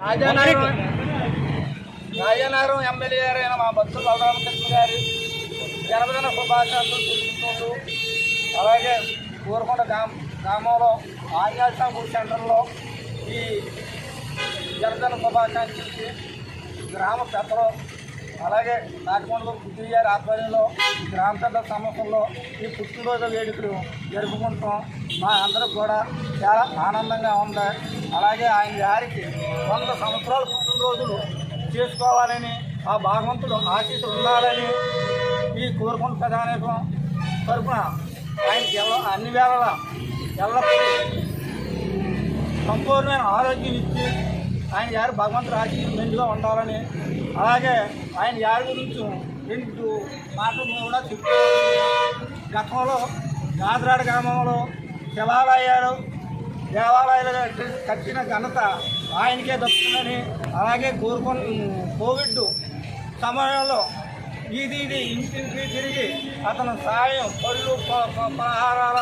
Rajanagaram Rajanagaram MLA గారైన మా భక్తులు బలరామకృష్ణ గారి జన్మదిన శుభాకాంక్షలు తెలుసుకుంటూ అలాగే ఊరకొండ గ్రామ గ్రామంలో ఆంజనేయ ఫుడ్ సెంటర్లో ఈ జన్మదిన శుభాకాంక్షలకి గ్రామ పెద్దలు అలాగే నాటికొండ బుద్ధి గారి ఆధ్వర్యంలో ఈ గ్రామ సమస్యల్లో ఈ పుట్టినరోజు వేడుకలు జరుపుకుంటాం మా అందరూ కూడా చాలా ఆనందంగా ఉంది. అలాగే ఆయన గారికి వంద సంవత్సరాలు పుట్టినరోజులు చేసుకోవాలని ఆ భగవంతుడు ఆశీస్సు ఉండాలని ఈ కోరుకుంటు ప్రధానకం తరఫున ఆయనకి ఎల్ల అన్ని వేళలా ఎల్లప్పుడూ సంపూర్ణమైన ఆరోగ్యం ఇచ్చి ఆయన యారు భగవంతుడు ఆశీస్సులు మెండుగా ఉండాలని. అలాగే ఆయన యారు గురించి రెండు మాటలు కూడా చెప్తూ గతంలో గాదరాడ గ్రామంలో శివాలయాలు దేవాలయాలు కట్టిన ఘనత ఆయనకే దక్కుతుందని అలాగే కోరుకొని కోవిడ్ సమయంలో ఇది ఇది ఇంటింటికి తిరిగి అతను సాయం పళ్ళు పలహారాల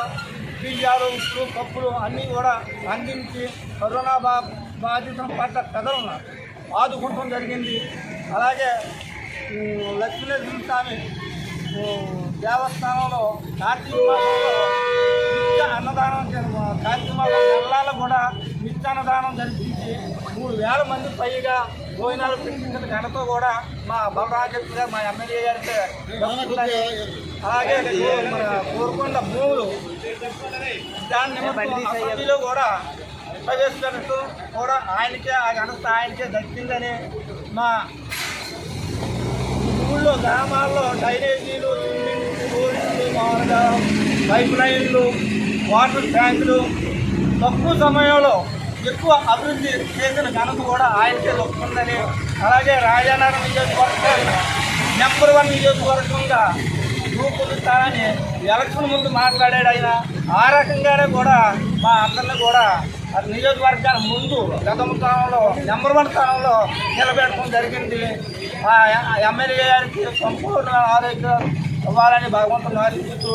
బియ్యాలు ఉప్పు పప్పులు అన్నీ కూడా అందించి కరోనా బా బాధితుల పట్ల పెదలను ఆదుకుంటం జరిగింది. అలాగే లక్ష్మీనరసింహ స్వామి దేవస్థానంలో కార్తీక మాసంలో నిత్య అన్నదానం కార్తీక మాసం నెలల కూడా నిత్య అన్నదానం జరిపించి మూడు వేల మంది పైగా భోజనాలు పెట్టించిన ఘనత కూడా మా బలరాజరెడ్డి గారు మా ఎమ్మెల్యే గారికి దక్కుతుందని అలాగే మన కోరుకొండ భూములు దాని నిమిత్తం అసెంబ్లీలో కూడా కూడా ఆయనకే ఆ ఘనత ఆయనకే దక్కిందని మా ఊళ్ళో గ్రామాల్లో డ్రైనేజీలు స్విమ్మింగ్ పూల్స్ మామూలుగా పైప్ లైన్లు వాటర్ ట్యాంకులు తక్కువ సమయంలో ఎక్కువ అభివృద్ధి చేసిన ఘనత కూడా ఆయనకే దొరుకుతుందని అలాగే రాజానగరం నియోజకవర్గం నెంబర్ వన్ నియోజకవర్గంగా రూపొందిస్తానని ఎలక్షన్ ముందు మాట్లాడాడు ఆయన. ఆ రకంగానే కూడా మా అందరిని కూడా నియోజకవర్గాల ముందు గత స్థానంలో నెంబర్ వన్ స్థానంలో నిలబెట్టడం జరిగింది. ఆ ఎమ్మెల్యే గారికి సంపూర్ణ ఆరోగ్యం ఇవ్వాలని భగవంతుని ఆశిస్తూ